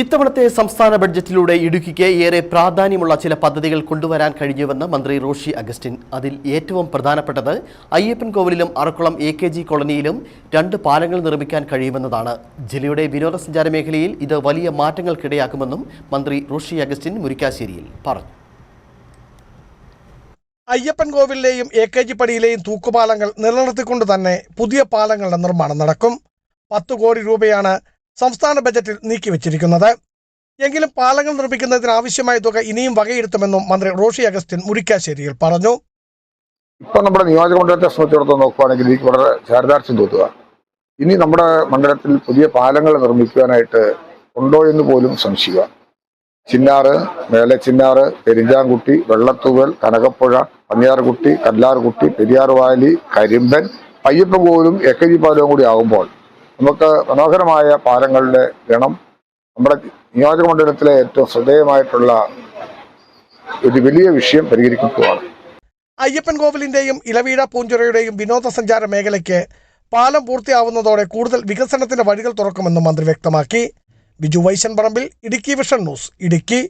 ഇത്തവണത്തെ സംസ്ഥാന ബഡ്ജറ്റിലൂടെ ഇടുക്കിക്ക് ഏറെ പ്രാധാന്യമുള്ള ചില പദ്ധതികൾ കൊണ്ടുവരാൻ കഴിഞ്ഞുവെന്ന് മന്ത്രി റോഷി അഗസ്റ്റിൻ. അതിൽ ഏറ്റവും പ്രധാനപ്പെട്ടത് അയ്യപ്പൻ കോവിലിലും അറക്കുളം എ കെ ജി കോളനിയിലും രണ്ട് പാലങ്ങൾ നിർമ്മിക്കാൻ കഴിയുമെന്നതാണ്. ജില്ലയുടെ വിനോദസഞ്ചാര മേഖലയിൽ ഇത് വലിയ മാറ്റങ്ങൾക്കിടയാക്കുമെന്നും മന്ത്രി റോഷി അഗസ്റ്റിൻ മുരിക്കാശ്ശേരിയിൽ പറഞ്ഞു. അയ്യപ്പൻ കോവിലിലെയും എ കെ ജി പടിയിലെയും തൂക്കുപാലങ്ങൾ നിലനിർത്തിക്കൊണ്ട് തന്നെ പുതിയ പാലങ്ങളുടെ നിർമ്മാണം നടക്കും. പത്ത് കോടി രൂപയാണ് സംസ്ഥാന ബജറ്റിൽ നീക്കിവച്ചിരിക്കുന്നത്. എങ്കിലും പാലങ്ങൾ നിർമ്മിക്കുന്നതിന് ആവശ്യമായ തുക ഇനിയും വകയിരുത്തുമെന്നും മന്ത്രി റോഷി അഗസ്റ്റിൻ മുരിക്കാശ്ശേരിയിൽ പറഞ്ഞു. ഇപ്പൊ നമ്മുടെ നിയോജക മണ്ഡലത്തെ സംബന്ധിച്ചിടത്തോളം നോക്കുവാണെങ്കിൽ എനിക്ക് വളരെ ചാരിതാർത്ഥ്യം തോന്നുക ഇനി നമ്മുടെ മണ്ഡലത്തിൽ പുതിയ പാലങ്ങൾ നിർമ്മിക്കുവാനായിട്ട് ഉണ്ടോ എന്ന് പോലും സംശയിക്കുക. ചിന്നാറ് മേലെ ചിന്നാറ് പെരിഞ്ചാംകുട്ടി വെള്ളത്തൂവൽ കനകപ്പുഴ പന്നിയാർകുട്ടി കല്ലാർകുട്ടി പെരിയാർ വാലി കരിമ്പൻ പോലും എക്കജി പാലവും കൂടി ആകുമ്പോൾ നമുക്ക് മനോഹരമായ പാലങ്ങളുടെ ഗണം നമ്മുടെ നിയോജക മണ്ഡലത്തിലെ ഏറ്റവും ശ്രദ്ധേയമായിട്ടുള്ള ഒരു വലിയ വിഷയം പരിഹരിക്കുകയാണ് അയ്യപ്പൻ കോവിലിന്റെയും ഇലവീഴ പൂഞ്ചിറയുടെയും വിനോദസഞ്ചാര മേഖലയ്ക്ക് പാലം പൂർത്തിയാവുന്നതോടെ കൂടുതൽ വികസനത്തിന്റെ വഴികൾ തുറക്കുമെന്നും മന്ത്രി വ്യക്തമാക്കി. Biju Vaishan Parambil Idukki vision news Idukki.